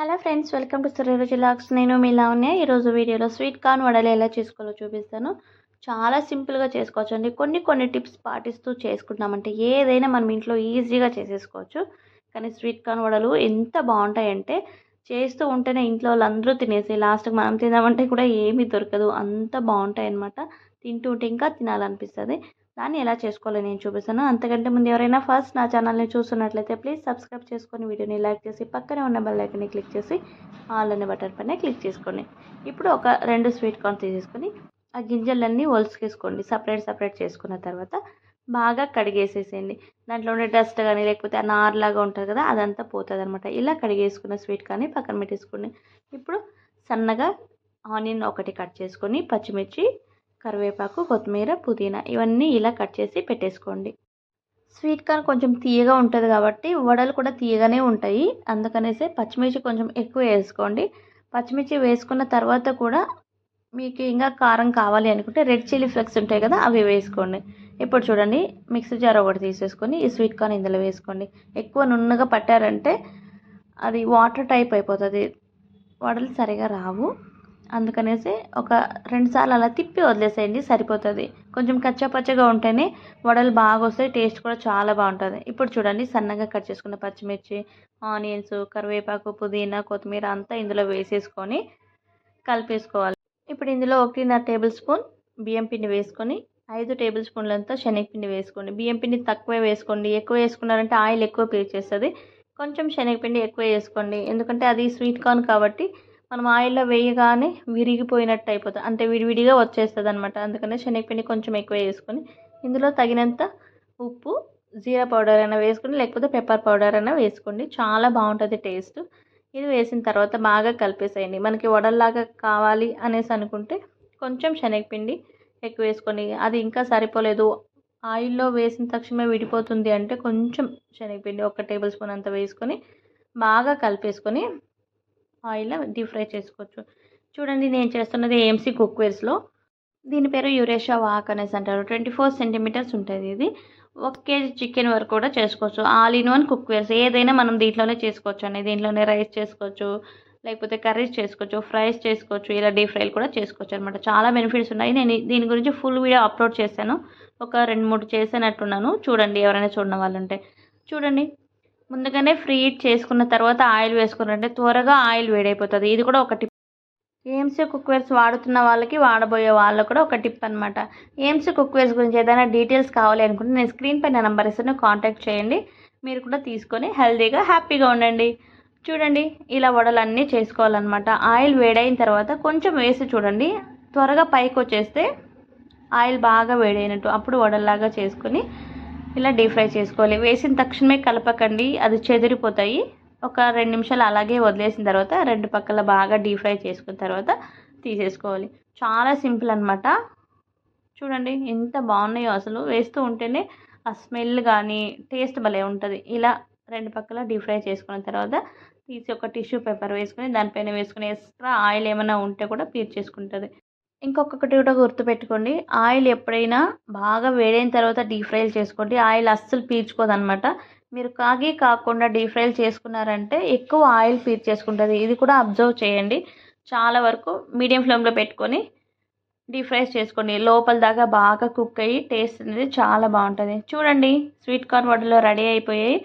Hello friends welcome to సురేరు జిలాక్స్ నేను మీ లావణ్య. ఈరోజు వీడియోలో స్వీట్ కార్న్ వడలు ఎలా చేసుకోవాలో చూపిస్తాను. చాలా సింపుల్గా చేసుకోవచ్చు అండి కొన్ని కొన్ని టిప్స్ పాటిస్తూ చేసుకుంటామంటే ఏదైనా మనం ఇంట్లో ఈజీగా చేసేసుకోవచ్చు. కానీ స్వీట్ కార్న్ వడలు ఎంత బాగుంటాయంటే చేస్తూ ఉంటేనే ఇంట్లో వాళ్ళందరూ తినేసి లాస్ట్కి మనం తిందామంటే కూడా ఏమీ దొరకదు. అంత బాగుంటాయి అన్నమాట తింటూ ఉంటే ఇంకా తినాలనిపిస్తుంది. దాన్ని ఎలా చేసుకోవాలో నేను చూపిస్తాను. అంతకంటే ముందు ఎవరైనా ఫస్ట్ నా ఛానల్ని చూస్తున్నట్లయితే ప్లీజ్ సబ్స్క్రైబ్ చేసుకొని వీడియోని లైక్ చేసి పక్కనే ఉన్న బెల్ ఐకన్ని క్లిక్ చేసి ఆల్ అనే బటన్ పైన క్లిక్ చేసుకోండి. ఇప్పుడు ఒక రెండు స్వీట్ కార్న్ తీసేసుకొని ఆ గింజలన్నీ ఒలుసుకేసుకోండి. సపరేట్ సపరేట్ చేసుకున్న తర్వాత బాగా కడిగేసేసేయండి. దాంట్లో ఉండే డస్ట్ కానీ లేకపోతే ఆ నార్లాగా ఉంటుంది కదా అదంతా పోతుంది అనమాట ఇలా కడిగేసుకున్న స్వీట్ కానీ పక్కన పెట్టేసుకోండి. ఇప్పుడు సన్నగా ఆనియన్ ఒకటి కట్ చేసుకొని పచ్చిమిర్చి కరివేపాకు కొత్తిమీర పుదీనా ఇవన్నీ ఇలా కట్ చేసి పెట్టేసుకోండి. స్వీట్ కార్న్ కొంచెం తీయగా ఉంటుంది కాబట్టి వడలు కూడా తీయగానే ఉంటాయి. అందుకనేసే పచ్చిమిర్చి కొంచెం ఎక్కువ వేసుకోండి. పచ్చిమిర్చి వేసుకున్న తర్వాత కూడా మీకు ఇంకా కారం కావాలి అనుకుంటే రెడ్ చిల్లీ ఫ్లెక్స్ ఉంటాయి కదా అవి వేసుకోండి. ఇప్పుడు చూడండి మిక్సీ జార్ ఒకటి తీసేసుకొని ఈ స్వీట్ కార్న్ ఇందులో వేసుకోండి. ఎక్కువ నున్నగా పట్టారంటే అది వాటర్ టైప్ అయిపోతుంది. వడలు సరిగా రావు. అందుకనేసి ఒక రెండు సార్లు అలా తిప్పి వదిలేసేయండి సరిపోతుంది. కొంచెం కచ్చా పచ్చగా ఉంటేనే వడలు బాగా వస్తాయి టేస్ట్ కూడా చాలా బాగుంటుంది. ఇప్పుడు చూడండి సన్నగా కట్ చేసుకున్న పచ్చిమిర్చి ఆనియన్స్ కరివేపాకు పుదీనా కొత్తిమీర అంతా ఇందులో వేసేసుకొని కలిపేసుకోవాలి. ఇప్పుడు ఇందులో ఒకటిన్నర టేబుల్ స్పూన్ బియ్యం పిండి వేసుకొని ఐదు టేబుల్ స్పూన్లంతా శనగపిండి వేసుకోండి. బియ్యం పిండి తక్కువే వేసుకోండి. ఎక్కువ వేసుకున్నారంటే ఆయిల్ ఎక్కువ పీల్చేస్తుంది కొంచెం శనగపిండి ఎక్కువ వేసుకోండి. ఎందుకంటే అది స్వీట్ కార్న్ కాబట్టి మనం ఆయిల్లో వేయగానే విరిగిపోయినట్టు అయిపోతుంది. అంటే విడివిడిగా వచ్చేస్తుంది అనమాట అందుకనే శనగపిండి కొంచెం ఎక్కువ వేసుకొని ఇందులో తగినంత ఉప్పు జీరా పౌడర్ అయినా వేసుకొని లేకపోతే పెప్పర్ పౌడర్ అయినా వేసుకోండి. చాలా బాగుంటుంది టేస్ట్. ఇది వేసిన తర్వాత బాగా కలిపేసేయండి. మనకి వడల్లాగా కావాలి అనేసి అనుకుంటే కొంచెం శనగపిండి ఎక్కువ వేసుకొని అది ఇంకా సరిపోలేదు. ఆయిల్లో వేసిన తక్షణమే విడిపోతుంది అంటే కొంచెం శనగపిండి ఒక టేబుల్ స్పూన్ అంత వేసుకొని బాగా కలిపేసుకొని ఆయిల్లో డీప్ ఫ్రై చేసుకోవచ్చు. చూడండి నేను చేస్తున్నది ఏఎంసీ కుక్వేర్స్లో దీని పేరు యురేషా వాక్ అనేసి అంటారు. ట్వంటీ ఫోర్ సెంటీమీటర్స్ ఉంటుంది ఇది. ఒక కేజీ చికెన్ వరకు కూడా చేసుకోవచ్చు. ఆల్ ఇన్ వన్ కుక్వేర్స్ ఏదైనా మనం దీంట్లోనే చేసుకోవచ్చు అండి. దీంట్లోనే రైస్ చేసుకోవచ్చు లేకపోతే కర్రీస్ చేసుకోవచ్చు ఫ్రైస్ చేసుకోవచ్చు ఇలా డీప్ ఫ్రైలు కూడా చేసుకోవచ్చు అనమాట చాలా బెనిఫిట్స్ ఉన్నాయి. నేను దీని గురించి ఫుల్ వీడియో అప్లోడ్ చేశాను. ఒక రెండు మూడు చేసినట్టున్నాను. చూడండి ఎవరైనా చూడడం వాళ్ళు ఉంటే. చూడండి ముందుగానే ఫ్రీ హీట్ చేసుకున్న తర్వాత ఆయిల్ వేసుకున్నారంటే త్వరగా ఆయిల్ వేడైపోతుంది. ఇది కూడా ఒక టిప్. ఏఎంసీ కుక్వేర్స్ వాడుతున్న వాళ్ళకి వాడబోయే వాళ్ళకు కూడా ఒక టిప్ అనమాట ఏఎంసీ కుక్వేర్స్ గురించి ఏదైనా డీటెయిల్స్ కావాలి అనుకుంటే నేను స్క్రీన్ పైన నెంబర్ ఇస్తాను. కాంటాక్ట్ చేయండి. మీరు కూడా తీసుకొని హెల్తీగా హ్యాపీగా ఉండండి. చూడండి ఇలా వడలన్నీ చేసుకోవాలన్నమాట. ఆయిల్ వేడైన తర్వాత కొంచెం వేసి చూడండి. త్వరగా పైకి వచ్చేస్తే ఆయిల్ బాగా వేడైనట్టు అప్పుడు వడల్లాగా చేసుకొని ఇలా డీప్ ఫ్రై చేసుకోవాలి. వేసిన తక్షణమే కలపకండి. అది చెదిరిపోతాయి. ఒక రెండు నిమిషాలు అలాగే వదిలేసిన తర్వాత రెండు పక్కల బాగా డీప్ ఫ్రై చేసుకున్న తర్వాత తీసేసుకోవాలి. చాలా సింపుల్ అనమాట చూడండి ఎంత బాగున్నాయో అసలు. వేస్తూ ఉంటేనే ఆ స్మెల్ కానీ టేస్ట్ భలే ఉంటుంది. ఇలా రెండు పక్కల డీప్ ఫ్రై చేసుకున్న తర్వాత తీసి ఒక టిష్యూ పేపర్ వేసుకొని దానిపైన వేసుకుని ఎక్స్ట్రా ఆయిల్ ఏమైనా ఉంటే కూడా పీర్చేసుకుంటుంది ఇంకొకటి కూడా గుర్తుపెట్టుకోండి. ఆయిల్ ఎప్పుడైనా బాగా వేడైన తర్వాత డీప్ ఫ్రైలు చేసుకోండి. ఆయిల్ అస్సలు పీల్చుకోదనమాట మీరు కాగి కాకుండా డీప్ ఫ్రైలు చేసుకున్నారంటే ఎక్కువ ఆయిల్ పీల్చేసుకుంటుంది ఇది కూడా అబ్జర్వ్ చేయండి. చాలా వరకు మీడియం ఫ్లేమ్లో పెట్టుకొని డీప్ ఫ్రైస్ చేసుకోండి. లోపల దాకా బాగా కుక్ అయ్యి టేస్ట్ అనేది చాలా బాగుంటుంది. చూడండి స్వీట్ కార్న్ వడలో రెడీ అయిపోయాయి.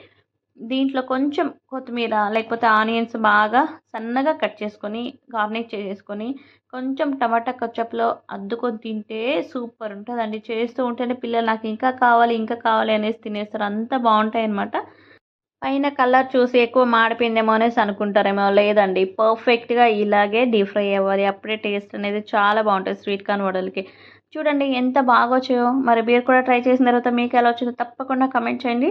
దీంట్లో కొంచెం కొత్తిమీర లేకపోతే ఆనియన్స్ బాగా సన్నగా కట్ చేసుకొని గార్నిష్ చేసుకొని కొంచెం టమాటా కచ్చప్లో అద్దుకొని తింటే సూపర్ ఉంటుందండి. చేస్తూ ఉంటేనే పిల్లలు నాకు ఇంకా కావాలి ఇంకా కావాలి అనేసి తినేస్తారు. అంత బాగుంటాయి అనమాట పైన కలర్ చూసి ఎక్కువ మాడిపోయిందేమో అనేసి అనుకుంటారేమో లేదండి. పర్ఫెక్ట్గా ఇలాగే డీప్ ఫ్రై అవ్వాలి. అప్పుడే టేస్ట్ అనేది చాలా బాగుంటుంది స్వీట్ కార్న్ వడలకి. చూడండి ఎంత బాగా వచ్చాయో మరి మీరు కూడా ట్రై చేసిన తర్వాత మీకు ఎలా వచ్చిందో తప్పకుండా కమెంట్ చేయండి.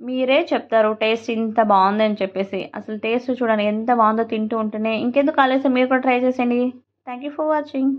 మీరే చెప్తారు టేస్ట్ ఇంత బాగుంది అని చెప్పేసి. అసలు టేస్ట్ చూడండి ఎంత బాగుందో తింటూ ఉంటేనే. ఇంకెందుకు ఆలస్యం? మీరు కూడా ట్రై చేసేయండి. Thank you for watching.